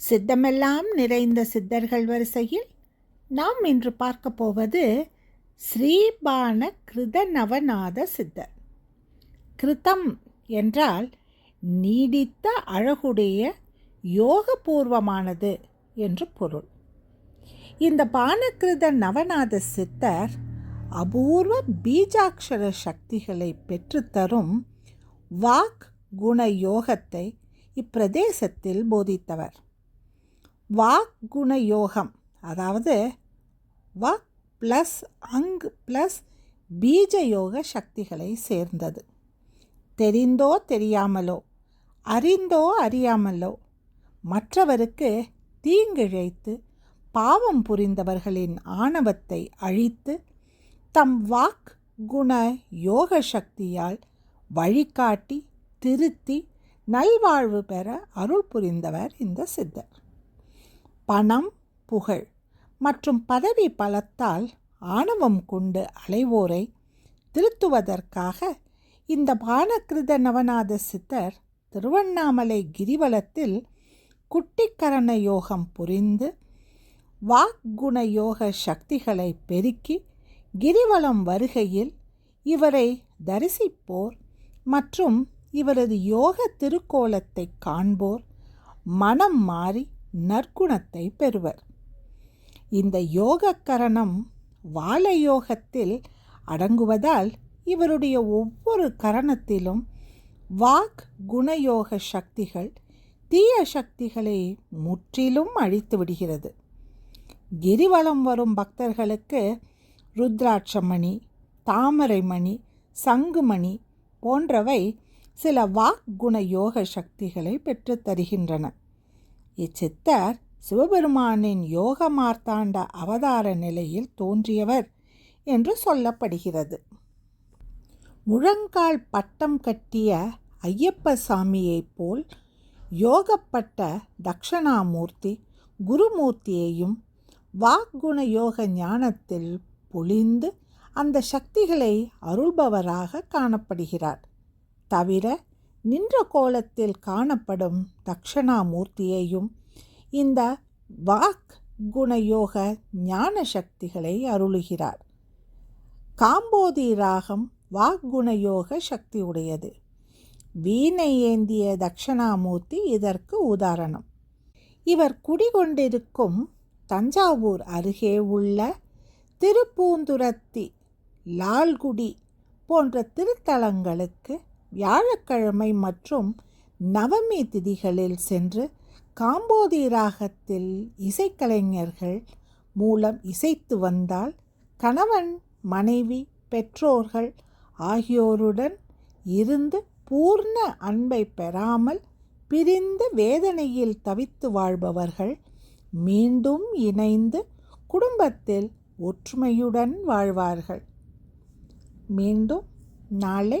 சித்தமெல்லாம் நிறைந்த சித்தர்கள் வரிசையில் நாம் இன்று பார்க்க போவது ஸ்ரீபான கிருத நவநாத சித்தர். கிருதம் என்றால் நீடித்த அழகுடைய யோகபூர்வமானது என்று பொருள். இந்த பானகிருத நவநாத சித்தர் அபூர்வ பீஜாட்சர சக்திகளை பெற்றுத்தரும் வாக் குண யோகத்தை இப்பிரதேசத்தில் போதித்தவர். வாக் குண யோகம் அதாவது வாக் ப்ளஸ் அங் ப்ளஸ் பீஜ யோக சக்திகளை சேர்ந்தது. தெரிந்தோ தெரியாமலோ அறிந்தோ அறியாமலோ மற்றவருக்கு தீங்கிழைத்து பாவம் புரிந்தவர்களின் ஆணவத்தை அழித்து தம் வாக் குண யோக சக்தியால் வழிகாட்டி திருத்தி நல்வாழ்வு பெற அருள் புரிந்தவர் இந்த சித்தர். பணம் புகழ் மற்றும் பதவி பலத்தால் ஆணவம் கொண்டு அலைவோரை திருத்துவதற்காக இந்த பானகிருத நவநாத சித்தர் திருவண்ணாமலை கிரிவலத்தில் குட்டிக்கரண யோகம் புரிந்து வாக்குண யோக சக்திகளை பெருக்கி கிரிவலம் வருகையில் இவரை தரிசிப்போர் மற்றும் இவரது யோக திருக்கோலத்தை காண்போர். மனம் மாறி நற்குணத்தை பெறுவர். இந்த யோக கரணம் வாழ யோகத்தில் அடங்குவதால் இவருடைய ஒவ்வொரு கரணத்திலும் வாக் குணயோக சக்திகள் தீய சக்திகளை முற்றிலும் அழித்து விடுகிறது. கிரிவலம் வரும் பக்தர்களுக்கு ருத்ராட்சமணி தாமரைமணி சங்குமணி போன்றவை சில வாக்குண யோக சக்திகளை பெற்றுத் தருகின்றன. இச்சித்தர் சிவபெருமானின் யோக மார்த்தாண்ட அவதார நிலையில் தோன்றியவர் என்று சொல்லப்படுகிறது. முழங்கால் பட்டம் கட்டிய ஐயப்ப சாமியைப் போல் யோகப்பட்ட தக்ஷணாமூர்த்தி குருமூர்த்தியையும் வாக்குண யோக ஞானத்தில் பொழிந்து அந்த சக்திகளை அருள்பவராக காணப்படுகிறார். தவிர நின்ற கோலத்தில் காணப்படும் தக்ஷணாமூர்த்தியையும் இந்த வாக் குணயோக ஞான சக்திகளை அருளுகிறார். காம்போதி ராகம் வாக்குணயோக சக்தி உடையது வீணை ஏந்திய தக்ஷணாமூர்த்தி இதற்கு உதாரணம். இவர் குடிகொண்டிருக்கும் தஞ்சாவூர் அருகே உள்ள திருப்பூந்துரத்தி லால்குடி போன்ற திருத்தலங்களுக்கு வியாழக்கிழமை மற்றும் நவமி திதிகளில் சென்று காம்போதி ராகத்தில் இசைக்கலைஞர்கள் மூலம் இசைத்து வந்தால் கணவன் மனைவி பெற்றோர்கள் ஆகியோருடன் இருந்து பூர்ண அன்பை பெறாமல் பிரிந்து வேதனையில் தவித்து வாழ்பவர்கள் மீண்டும் இணைந்து குடும்பத்தில் ஒற்றுமையுடன் வாழ்வார்கள். மீண்டும் நாளை